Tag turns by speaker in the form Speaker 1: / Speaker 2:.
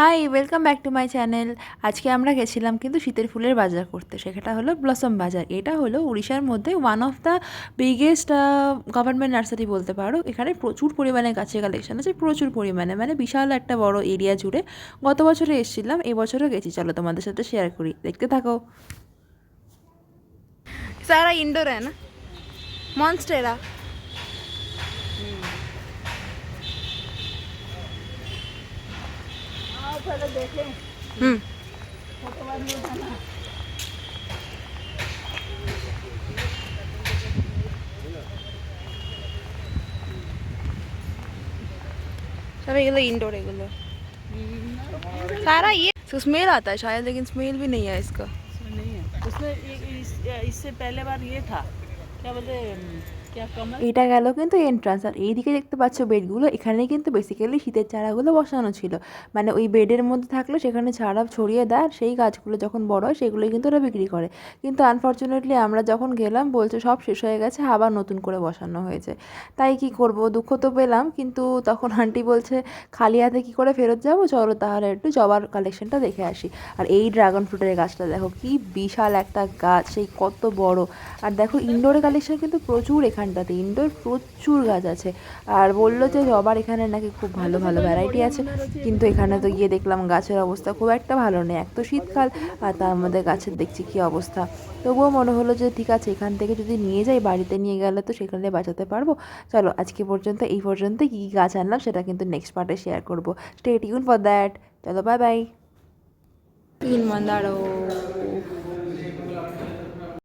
Speaker 1: Hi welcome back to my channel আজকে আমরা গেছিলাম কিন্তু শীতের ফুলের বাজার করতে। সেটা হলো ব্লসম বাজার এটা হলো উড়িষ্যার মধ্যে one of the biggest government nursery বলতে পারো। এখানে প্রচুর পরিমাণে গাছের কালেকশন আছে, প্রচুর পরিমাণে। মানে বিশাল একটা বড় এরিয়া জুড়ে গত বছরে এসেছিলাম এবছরও গেছি। চলো তোমাদের সাথে শেয়ার করি। দেখতে থাকো।
Speaker 2: সারা ইন্ডোর হ্যাঁ মনস্টেরা हम्म। ये इंडोर सारा ये स्मेल आता है शायद लेकिन स्मेल भी नहीं है इसका।
Speaker 3: नहीं है उसमें इससे पहले बार ये था।
Speaker 1: এটা গেল কিন্তু এন্ট্রান্স আর এইদিকে দেখতে পাচ্ছ বেডগুলো, এখানে কিন্তু বেসিক্যালি শীতের চারাগুলো বসানো ছিল। মানে ওই বেডের মধ্যে থাকলে, সেখানে চারা ছড়িয়ে দেয়, আর সেই গাছগুলো যখন বড় হয় সেগুলো কিন্তু ওরা বিক্রি করে। কিন্তু আনফর্চুনেটলি আমরা যখন গেলাম, বলছে সব শেষ হয়ে গেছে, আবার নতুন করে বসানো হয়েছে। তাই কি করব? দুঃখ তো পেলাম, কিন্তু তখন আন্টি বলছে, খালি হাতে কী করে ফেরত যাব? চলো তাহলে একটু জবার কালেকশনটা দেখে আসি। আর এই ড্রাগন ফ্রুটের গাছটা দেখো, কি বিশাল একটা গাছ, সেই কত বড়। আর দেখো ইনডোরে কালেকশান কিন্তু প্রচুর এখানটাতে। ইনডোর প্রচুর গাছ আছে। আর বলল যে জবার এখানে নাকি খুব ভালো ভালো ভ্যারাইটি আছে। কিন্তু এখানে তো গিয়ে দেখলাম গাছের অবস্থা খুব একটা ভালো নেই। এক তো শীতকাল আর তার মধ্যে গাছের দেখছি কী অবস্থা। তবুও মনে হলো যে ঠিক আছে, এখান থেকে যদি নিয়ে যাই, বাড়িতে নিয়ে গেলে তো সেখানে বাঁচাতে পারব। চলো আজকে পর্যন্ত এই পর্যন্ত কী কী গাছ আনলাম সেটা কিন্তু নেক্সট পার্টে শেয়ার করব। স্টেট ইউন ফর দ্যাট চলো বাই বাই
Speaker 2: তিন মন্দারো